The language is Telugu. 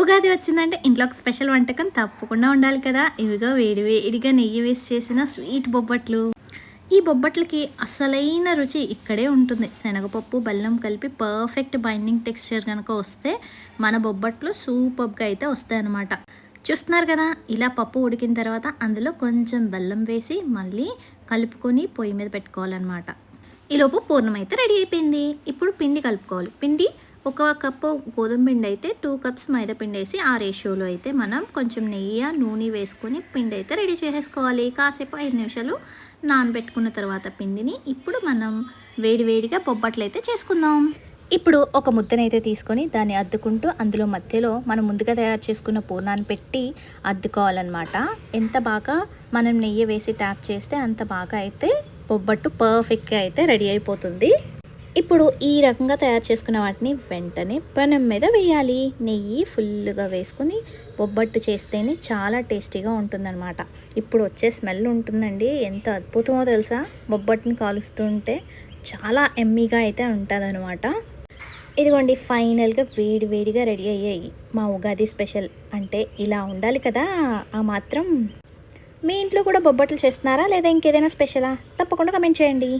ఉగాది వచ్చిందంటే ఇంట్లో ఒక స్పెషల్ వంటకం తప్పకుండా ఉండాలి కదా. ఇవిగో వేడి వేడిగా నెయ్యి వేసి చేసిన స్వీట్ బొబ్బట్లు. ఈ బొబ్బట్లకి అసలైన రుచి ఇక్కడే ఉంటుంది. శనగపప్పు బెల్లం కలిపి పర్ఫెక్ట్ బైండింగ్ టెక్స్చర్ కనుక వస్తే మన బొబ్బట్లు సూపర్గా అయితే వస్తాయన్నమాట. చూస్తున్నారు కదా ఇలా పప్పు ఉడికిన తర్వాత అందులో కొంచెం బెల్లం వేసి మళ్ళీ కలుపుకొని పొయ్యి మీద పెట్టుకోవాలన్నమాట. ఈలోపు పూర్ణం అయితే రెడీ అయిపోయింది. ఇప్పుడు పిండి కలుపుకోవాలి. పిండి ఒక కప్పు గోధుమ పిండి అయితే టూ కప్స్ మైదా పిండి వేసి ఆ రేషియోలో అయితే మనం కొంచెం నెయ్యి నూనె వేసుకొని పిండి అయితే రెడీ చేసేసుకోవాలి. కాసేపు ఐదు నిమిషాలు నానబెట్టుకున్న తర్వాత పిండిని ఇప్పుడు మనం వేడి వేడిగా బొబ్బట్లు అయితే చేసుకుందాం. ఇప్పుడు ఒక ముద్దనైతే తీసుకొని దాన్ని అద్దుకుంటూ అందులో మధ్యలో మనం ముందుగా తయారు చేసుకున్న పూర్ణాన్ని పెట్టి అద్దుకోవాలన్నమాట. ఎంత బాగా మనం నెయ్యి వేసి ట్యాప్ చేస్తే అంత బాగా అయితే బొబ్బట్టు పర్ఫెక్ట్గా అయితే రెడీ అయిపోతుంది. ఇప్పుడు ఈ రకంగా తయారు చేసుకున్న వాటిని వెంటనే పెనం మీద వేయాలి. నెయ్యి ఫుల్గా వేసుకుని బొబ్బట్టు చేస్తేనే చాలా టేస్టీగా ఉంటుందన్నమాట. ఇప్పుడు వచ్చే స్మెల్ ఉంటుందండి. ఎంత అద్భుతమో తెలుసా? బొబ్బట్టుని కాలుస్తుంటే చాలా ఎమ్మీగా అయితే ఉంటుందన్నమాట. ఇదిగోండి ఫైనల్గా వేడి వేడిగా రెడీ అయ్యాయి మా ఉగాది స్పెషల్. అంటే ఇలా ఉండాలి కదా ఆ మాత్రం. మీ ఇంట్లో కూడా బొబ్బట్లు చేస్తున్నారా? లేదా ఇంకేదైనా స్పెషలా? తప్పకుండా కమెంట్ చేయండి.